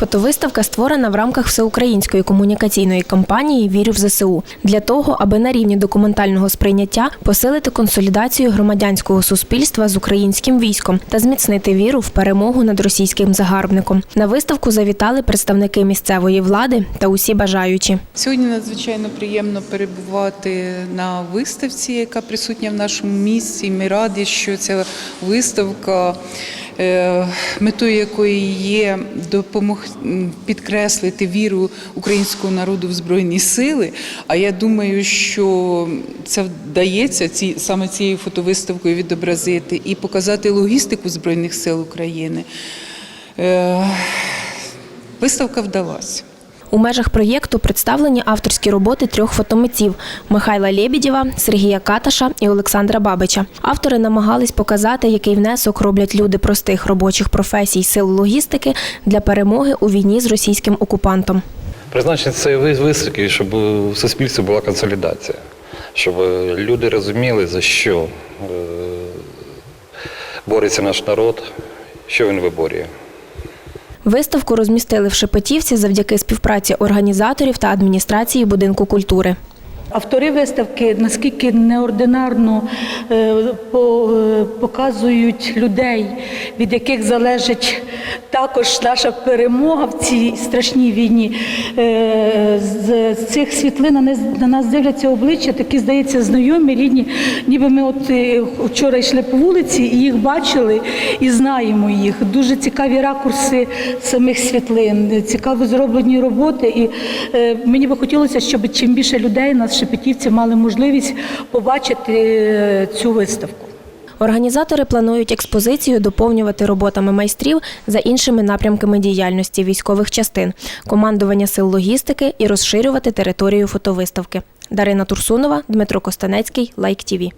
Фотовиставка створена в рамках всеукраїнської комунікаційної кампанії Вірю в ЗСУ для того, аби на рівні документального сприйняття посилити консолідацію громадянського суспільства з українським військом та зміцнити віру в перемогу над російським загарбником. На виставку завітали представники місцевої влади та усі бажаючі. Сьогодні надзвичайно приємно перебувати на виставці, яка присутня в нашому місті. Ми раді, що ця виставка, метою якої є допомог підкреслити віру українського народу в збройні сили. А я думаю, що це вдається ці саме цією фотовиставкою відобразити і показати логістику збройних сил України. Е, Виставка вдалася. У межах проєкту представлені авторські роботи трьох фотомитців Михайла Лєбідєва, Сергія Каташа і Олександра Бабича. Автори намагались показати, який внесок роблять люди простих робочих професій сил логістики для перемоги у війні з російським окупантом. Призначення цієї виставки, щоб у суспільстві була консолідація, щоб люди розуміли, за що е, бореться наш народ, що він виборює. Виставку розмістили в Шепетівці завдяки співпраці організаторів та адміністрації будинку культури. Автори виставки наскільки неординарно е, е, показують людей, від яких залежить також наша перемога в цій страшній війні. Е, З цих світлин на нас- на нас дивляться обличчя, такі здається знайомі, рідні. Ніби ми от вчора йшли по вулиці і їх бачили і знаємо їх. Дуже цікаві ракурси самих світлин, цікаво зроблені роботи. І мені би хотілося, щоб чим більше людей нас шепетівці мали можливість побачити е, цю виставку. Організатори планують експозицію доповнювати роботами майстрів за іншими напрямками діяльності військових частин, командування сил логістики і розширювати територію фотовиставки. Дарина Турсунова, Дмитро Костанецький, Лайк ТІВІ.